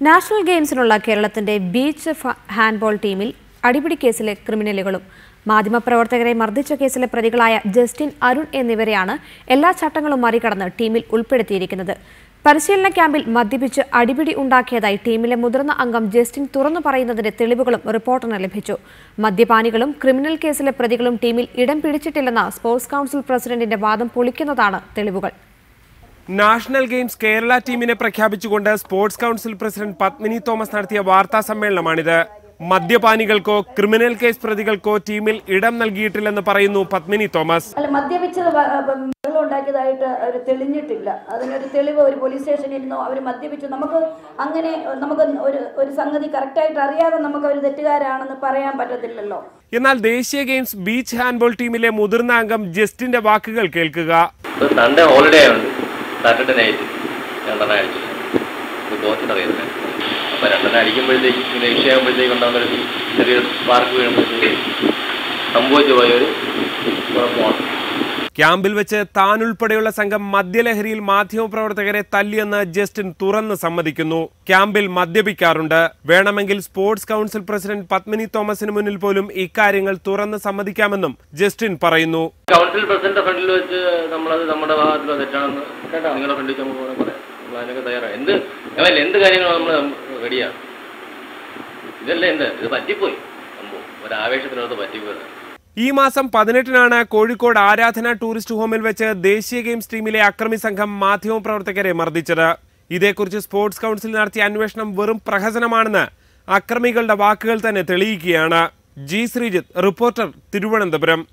National ഗെയിംസിനുള്ള കേരളത്തിന്റെ beach handball ടീമിൽ അടിപിടി കേസിലെ ക്രിമിനലുകളും മാധ്യമപ്രവർത്തകരെ മർദ്ദിച്ച കേസിലെ പ്രതികളായ ജസ്റ്റിൻ അരുൺ എന്നിവരെയാണ് എല്ലാ ചട്ടങ്ങളും മറികടന്ന് ടീമിൽ ഉൾപ്പെടുത്തിയിരിക്കുന്നത്. പരിശീലന ക്യാമ്പിൽ മദ്യപിച്ച് അടിപിടി ഉണ്ടാക്കിയതായി ടീമിലെ മുതിർന്ന അംഗം ജസ്റ്റിൻ തുറന്നു പറയുന്നതിന്റെ തെളിവുകളും റിപ്പോർട്ടിന് ലഭിച്ചു. മദ്യപാനികളും ക്രിമിനൽ കേസിലെ പ്രതികളും ടീമിൽ ഇടം പിടിച്ചിട്ടില്ലെന്ന സ്പോർട്സ് കൗൺസിൽ പ്രസിഡന്റിന്റെ വാദം പൊളിക്കുന്നതാണ് തെളിവുകൾ. നാഷണൽ ഗെയിംസ് കേരള ടീമിനെ പ്രഖ്യാപിച്ചുകൊണ്ട് sports council president Padmini Thomas നടത്തിയ വാർത്താ സമ്മേളനമാണിത്. മദ്യപാനികൾക്കോ ക്രിമിനൽ കേസ് പ്രതികൾക്കോ ടീമിൽ ഇടം നൽകിയിട്ടില്ലെന്ന് പറയുന്നു പത്മിനി തോമസ്. അല്ല മദ്യപിച്ചത് ഉണ്ടാക്കിയതായിട്ട് അവർ തെളിഞ്ഞിട്ടില്ല. അതിനൊരു തെളിവ് ഒരു പോലീസ് സ്റ്റേഷനിൽ നിന്നോ അവർ മദ്യപിച്ചു. നമുക്ക് അങ്ങനെ നമുക്ക് ഒരു ഒരു സംഗതി കറക്റ്റായിട്ട് അറിയാതെ നമുക്ക് അവർ തെറ്റുകാരാണെന്ന് പറയാൻ പറ്റത്തില്ലല്ലോ. എന്നാൽ ദേശീയ ഗെയിംസ് ബീച്ച് ഹാൻഡ്ബോൾ ടീമിലെ മുതിർന്ന അംഗം ജസ്റ്റിന്റെ വാക്കുകൾ കേൾക്കുക. ഹോളിഡേ ഉണ്ട് സാറ്റർഡേ നൈറ്റ് രണ്ടെണ്ണം അടിച്ചില്ല ഇത് കോച്ചിന് അറിയുന്നില്ല അപ്പൊ രണ്ടെണ്ണം അടിക്കുമ്പോഴത്തേക്ക് ഇങ്ങനെ വിഷയമാകുമ്പോഴത്തേക്ക് ഉണ്ടാകുന്നൊരു ചെറിയ സ്പാർക്ക് വീഴുമ്പോഴത്തേക്ക് സംഭവിച്ചു പോയൊരു കുഴപ്പമാണ്. ക്യാമ്പിൽ വെച്ച് താൻ ഉൾപ്പെടെയുള്ള സംഘം മദ്യലഹരിയിൽ മാധ്യമപ്രവർത്തകരെ തല്ലിയെന്ന് ജസ്റ്റിൻ തുറന്ന് സമ്മതിക്കുന്നു. ക്യാമ്പിൽ മദ്യപിക്കാറുണ്ട്. വേണമെങ്കിൽ സ്പോർട്സ് കൗൺസിൽ പ്രസിഡന്റ് പത്മിനി തോമസിന് മുന്നിൽ പോലും ഇക്കാര്യങ്ങൾ തുറന്ന് സമ്മതിക്കാമെന്നും ജസ്റ്റിൻ പറയുന്നു. കൗൺസിൽ ഫ്രണ്ടിൽ വെച്ച് നമ്മളത് നമ്മുടെ ഭാഗത്തുള്ള തെറ്റാണെന്ന് നിങ്ങളുടെ ഫ്രണ്ടിൽ പറയാം. എന്ത്? എന്ത് നമ്മൾ ഇതല്ല എന്ത്? ഇത് പറ്റിപ്പോയി. ഒരാവേശത്തിനകത്ത് പറ്റിപ്പോയത് ഈ മാസം പതിനെട്ടിനാണ് കോഴിക്കോട് ആരാധന ടൂറിസ്റ്റ് ഹോമിൽ വെച്ച് ദേശീയ ഗെയിംസ് ടീമിലെ അക്രമി സംഘം മാധ്യമപ്രവർത്തകരെ മർദ്ദിച്ചത്. ഇതേക്കുറിച്ച് സ്പോർട്സ് കൗൺസിൽ നടത്തിയ അന്വേഷണം വെറും പ്രഹസനമാണെന്ന് അക്രമികളുടെ വാക്കുകൾ തന്നെ തെളിയിക്കുകയാണ്. G Sreejith reporter Thiruvananthapuram.